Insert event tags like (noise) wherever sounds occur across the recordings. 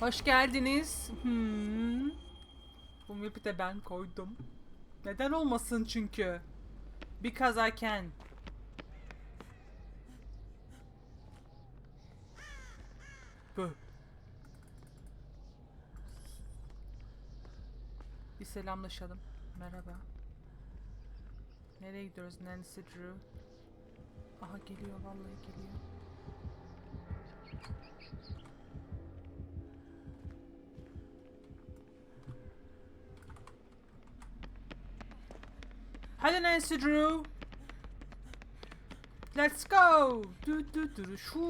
Hoş geldiniz. Hmm. Bu map'i de ben koydum. Neden olmasın çünkü. Because I can. Bu. Bir selamlaşalım. Merhaba. Nereye gidiyoruz Nancy Drew? Aha geliyor vallahi geliyor. Hadi Nancy Drew. Let's go. Dü dü dü. Şu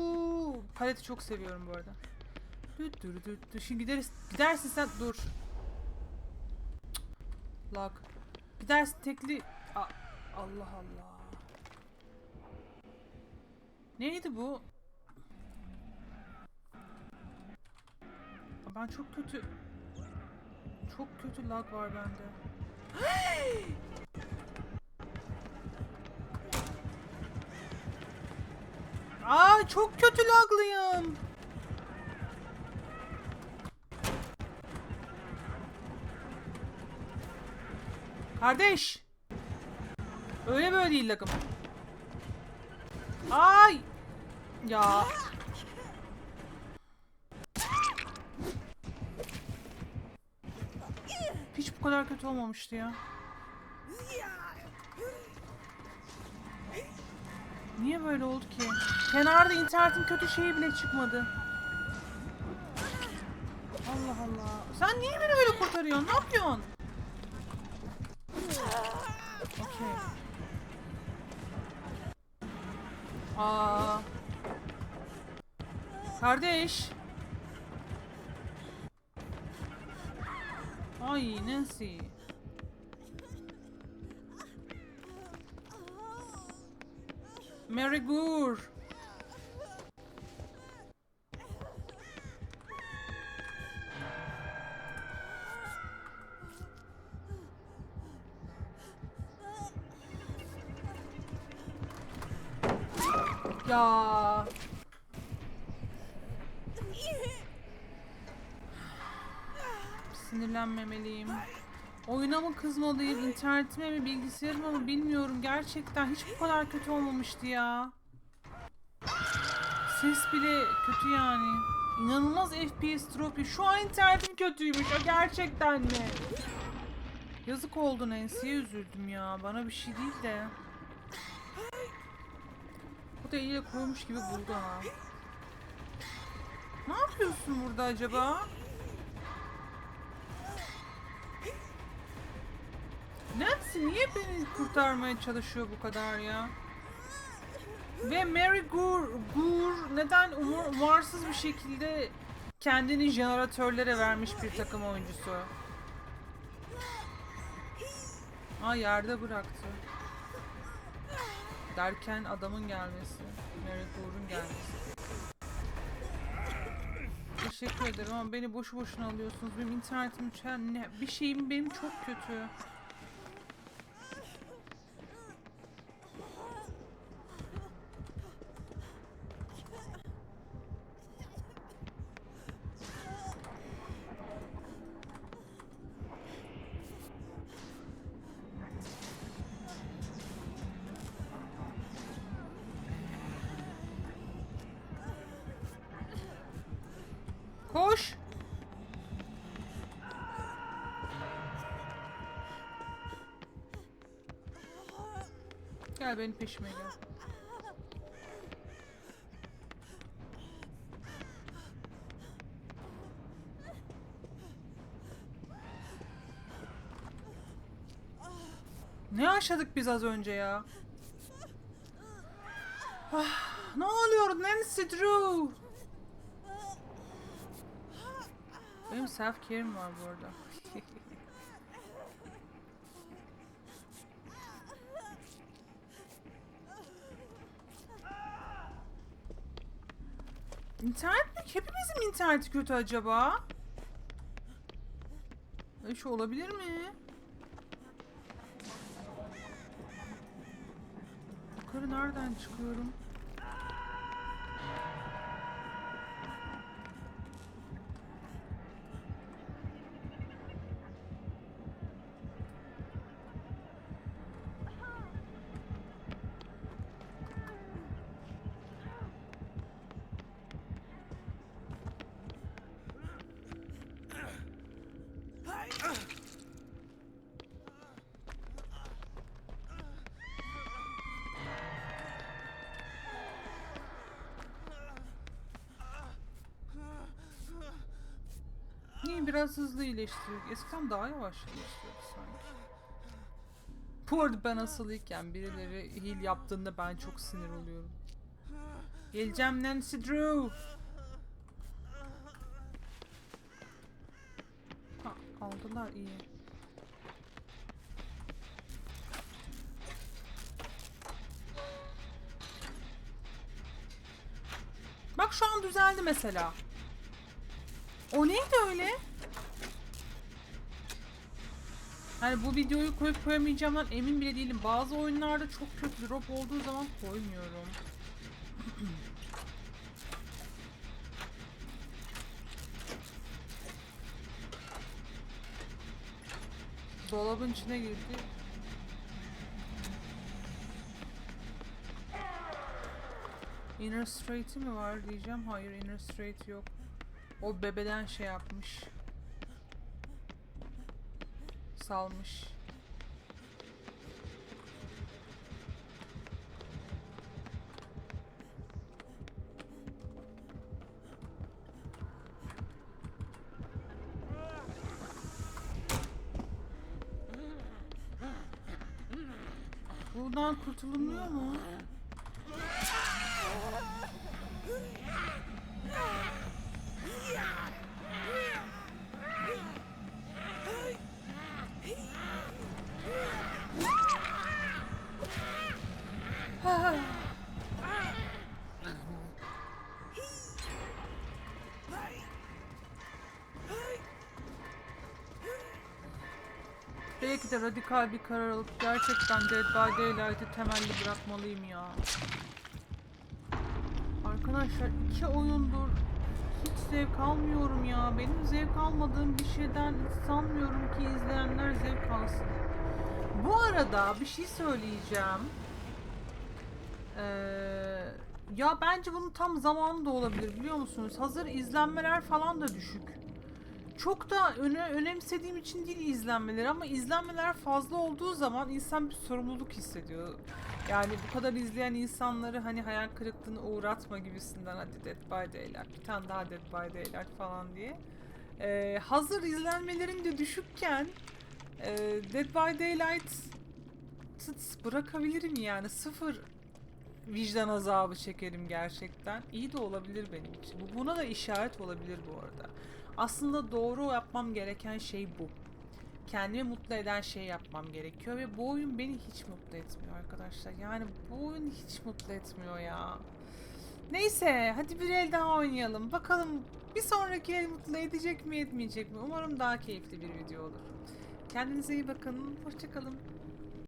paleti çok seviyorum bu arada. Dü dü dü dü. Şimdi gideriz. Gidersin sen dur. Lag. Gidersin tekli. A- Allah Allah. Neydi bu? Ben çok kötü çok kötü lag var bende. (gasps) Aa çok kötü laglıyım. Kardeş. Öyle böyle değil lagım. Ay. Ya. Hiç bu kadar kötü olmamıştı ya. Böyle oldu ki? Kenarda internetin kötü şeyi bile çıkmadı. Allah Allah. Sen niye beni böyle kurtarıyorsun? Ne yapıyorsun? Okey. Aa. Kardeş. Ay Nancy. Mary Gur. Ya. Sinirlenmemeliyim. Oyuna mı kızmalıyım, internetime mi, bilgisayarıma mı bilmiyorum. Gerçekten hiç bu kadar kötü olmamıştı ya. Ses bile kötü yani. İnanılmaz FPS drop. Şu an internetim kötüymüş. O gerçekten mi? Yazık oldu Nancy'ye üzüldüm ya. Bana bir şey değil de. Bu da eliyle koymuş gibi buldu ha. Ne yapıyorsun burada acaba? Nancy niye beni kurtarmaya çalışıyor bu kadar ya? Ve Mary Gur, Gur neden umur, umarsız bir şekilde kendini jeneratörlere vermiş bir takım oyuncusu? Aa yerde bıraktı. Derken adamın gelmesi. Mary Gur'un gelmesi. Teşekkür ederim ama beni boşu boşuna alıyorsunuz. Benim internetim bir şeyim benim çok kötü. Gel benim peşime gel. Ne yaşadık biz az önce ya? Ah, ne oluyor Nancy Drew? Benim self care'im var bu arada. İnternet mi? Hepimizin mi interneti kötü acaba? Böyle şey olabilir mi? Yukarı nereden çıkıyorum? İyi biraz hızlı iyileştirdik. Eskiden daha yavaş iyileştiriyordu sanki. Bu arada ben asılıyken birileri heal yaptığında ben çok sinir oluyorum. Geleceğim Nancy Drew. Ha, aldılar iyi. Bak şu an düzeldi mesela. O neydi öyle? Hani bu videoyu koyup koyamayacağımdan emin bile değilim. Bazı oyunlarda çok kötü drop olduğu zaman koymuyorum. (clears throat) Dolabın içine girdi. Inner Straight'i mi var diyeceğim. Hayır Inner Straight yok. O bebeden şey yapmış. Salmış. Buradan kurtulunmuyor mu? Belki de radikal bir karar alıp gerçekten Dead by Daylight'ı temelli bırakmalıyım ya. Arkadaşlar iki oyundur hiç zevk almıyorum ya. Benim zevk almadığım bir şeyden sanmıyorum ki izleyenler zevk alsın. Bu arada bir şey söyleyeceğim. Ee, ya bence bunun tam zamanı da olabilir biliyor musunuz? Hazır izlenmeler falan da düşük. Çok da öne, önemsediğim için değil izlenmeleri ama izlenmeler fazla olduğu zaman insan bir sorumluluk hissediyor. Yani bu kadar izleyen insanları hani hayal kırıklığına uğratma gibisinden hadi Dead by Daylight bir tane daha Dead by Daylight falan diye. Ee, hazır izlenmelerin de düşükken e, Dead by Daylight tıt bırakabilirim yani sıfır vicdan azabı çekerim gerçekten. İyi de olabilir benim için. Bu buna da işaret olabilir bu arada. Aslında doğru yapmam gereken şey bu. Kendimi mutlu eden şey yapmam gerekiyor ve bu oyun beni hiç mutlu etmiyor arkadaşlar. Yani bu oyun hiç mutlu etmiyor ya. Neyse hadi bir el daha oynayalım. Bakalım bir sonraki el mutlu edecek mi etmeyecek mi? Umarım daha keyifli bir video olur. Kendinize iyi bakın. Hoşçakalın.